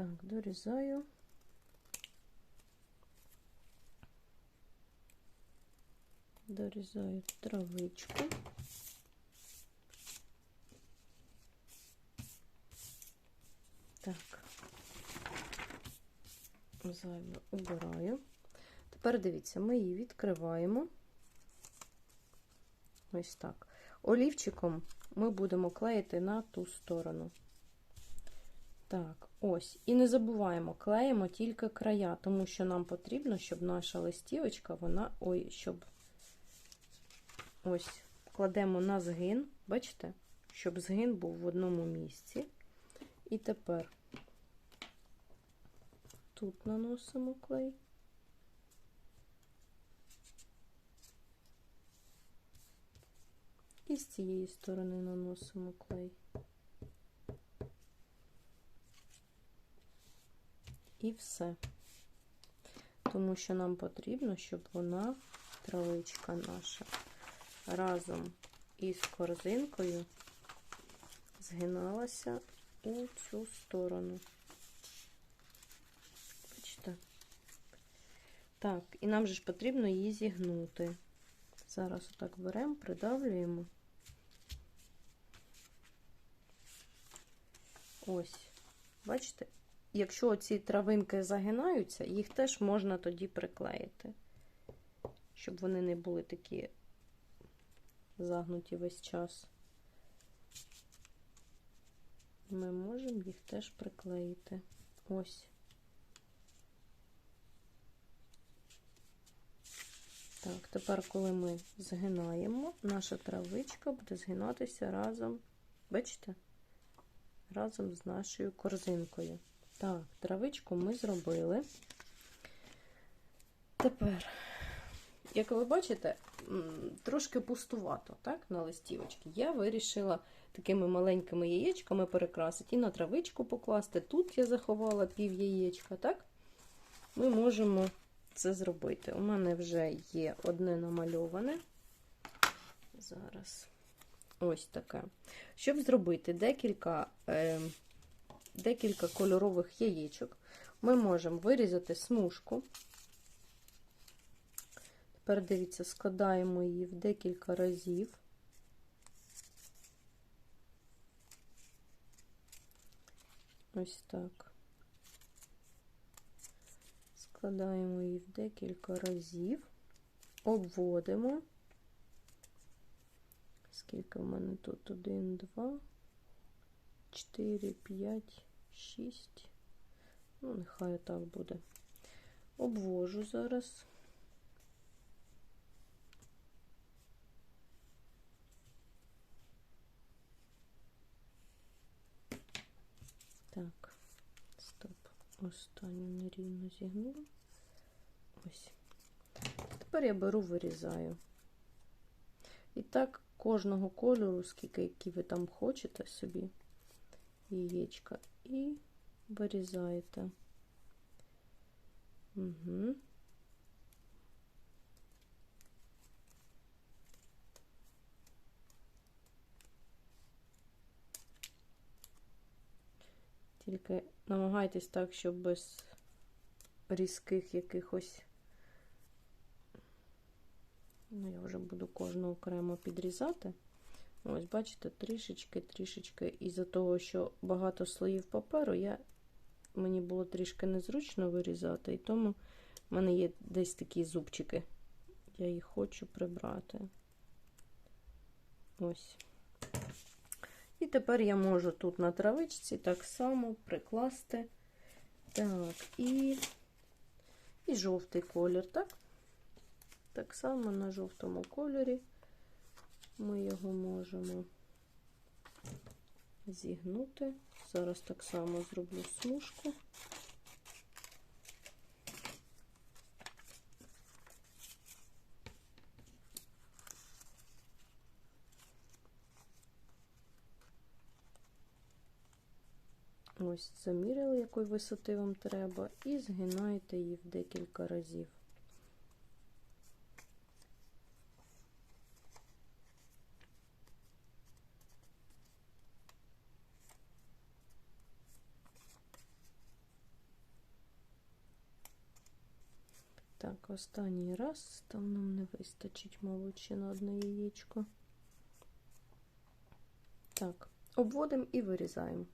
Так, дорізаю. Дорізаю травичку. Так. Зайве убираю. Тепер дивіться, ми її відкриваємо. Ось так. Олівчиком ми будемо клеїти на ту сторону. Так, ось. І не забуваємо, клеїмо тільки края, тому що нам потрібно, щоб наша листівочка, вона, ой, щоб ось, кладемо на згин, бачите, щоб згин був в одному місці. І тепер тут наносимо клей. І з цієї сторони наносимо клей. І все. Тому що нам потрібно, щоб вона, травичка наша, разом із корзинкою згиналася у цю сторону. Бачите? Так, і нам же ж потрібно її зігнути. Зараз отак беремо, придавлюємо. Ось, бачите? Якщо ці травинки загинаються, їх теж можна тоді приклеїти, щоб вони не були такі загнуті весь час. Ми можемо їх теж приклеїти. Ось. Так, тепер, коли ми згинаємо, наша травичка буде згинатися разом, бачите? Разом з нашою корзинкою. Так, травичку ми зробили. Тепер, як ви бачите, трошки пустувато, так, на листівочці. Я вирішила такими маленькими яєчками перекрасити і на травичку покласти. Тут я заховала пів яєчка, так? Ми можемо це зробити. У мене вже є одне намальоване. Зараз ось таке. Щоб зробити декілька. Е, декілька кольорових яєчок. Ми можемо вирізати смужку. Тепер дивіться, складаємо її в декілька разів. Ось так. Складаємо її в декілька разів, обводимо. Скільки в мене тут? Один, два. 4, 5, 6. Ну, нехай так буде. Обвожу зараз. Так, стоп, останню нерівно зігнула. Ось. Тепер я беру, вирізаю. І так, кожного кольору, скільки які ви там хочете собі яєчка і вирізаєте. Угу. Тільки намагайтесь так, щоб без різких якихось, ну, я вже буду кожну окремо підрізати. Ось, бачите, трішечки, трішечки, із-за того, що багато слоїв паперу, я, мені було трішки незручно вирізати, і тому в мене є десь такі зубчики. Я їх хочу прибрати. Ось. І тепер я можу тут на травичці так само прикласти. Так, і, і жовтий колір, так? Так само на жовтому кольорі ми його можемо зігнути. Зараз так само зроблю смужку. Ось, заміряли, якої висоти вам треба, і згинаєте її в декілька разів. Так, останній раз, там нам не вистачить, мабуть, на одне яєчко. Так, обводимо і вирізаємо.